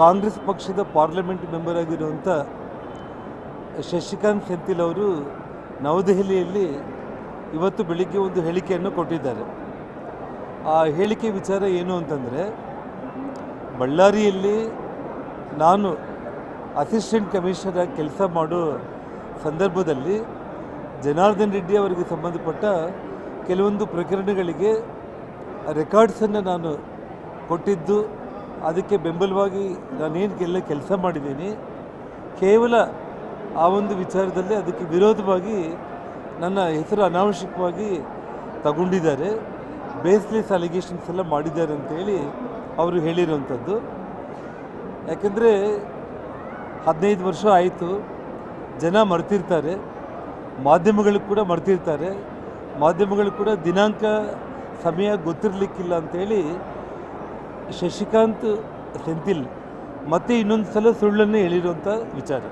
ಕಾಂಗ್ರೆಸ್ ಪಕ್ಷದ parliament member ಆಗಿರುವಂಥ ಶಶಿಕಾಂತ್ ಸೆಂಥಿಲ್ ಅವರು ನವದೆಹಲಿಯಲ್ಲಿ ಇವತ್ತು ಬೆಳಿಗ್ಗೆ ಒಂದು ಹೇಳಿಕೆಯನ್ನು ಕೊಟ್ಟಿದ್ದಾರೆ. ಆ ಹೇಳಿಕೆ ವಿಚಾರ ಏನು ಅಂತಂದರೆ, ಬಳ್ಳಾರಿಯಲ್ಲಿ ನಾನು ಅಸಿಸ್ಟೆಂಟ್ ಕಮಿಷನರ್ ಆಗಿ ಕೆಲಸ ಮಾಡೋ ಸಂದರ್ಭದಲ್ಲಿ ಜನಾರ್ದನ್ ರೆಡ್ಡಿ ಅವರಿಗೆ ಸಂಬಂಧಪಟ್ಟ ಕೆಲವೊಂದು ಪ್ರಕರಣಗಳಿಗೆ ರೆಕಾರ್ಡ್ಸನ್ನು ನಾನು ಕೊಟ್ಟಿದ್ದು. ಅದಕ್ಕೆ ಬೆಂಬಲವಾಗಿ ನಾನೇನು ಕೆಲಸ ಮಾಡಿದ್ದೀನಿ, ಕೇವಲ ಆ ಒಂದು ವಿಚಾರದಲ್ಲಿ ಅದಕ್ಕೆ ವಿರೋಧವಾಗಿ ನನ್ನ ಹೆಸರು ಅನಾವಶ್ಯಕವಾಗಿ ತಗೊಂಡಿದ್ದಾರೆ. ಬೇಸ್ಲೆಸ್ ಅಲಿಗೇಷನ್ಸ್ ಎಲ್ಲ ಮಾಡಿದ್ದಾರೆ ಅಂತೇಳಿ ಅವರು ಹೇಳಿರುವಂಥದ್ದು. ಯಾಕೆಂದರೆ ಹದಿನೈದು ವರ್ಷ ಆಯಿತು, ಜನ ಮರ್ತಿರ್ತಾರೆ, ಮಾಧ್ಯಮಗಳು ಕೂಡ ಮರ್ತಿರ್ತಾರೆ, ಮಾಧ್ಯಮಗಳು ಕೂಡ ದಿನಾಂಕ, ಸಮಯ ಗೊತ್ತಿರಲಿಕ್ಕಿಲ್ಲ ಅಂಥೇಳಿ ಶಶಿಕಾಂತ್ ಸೆಂಥಿಲ್ ಮತ್ತೆ ಇನ್ನೊಂದು ಸಲ ಸುಳ್ಳನ್ನು ಹೇಳಿರುವಂಥ ವಿಚಾರ.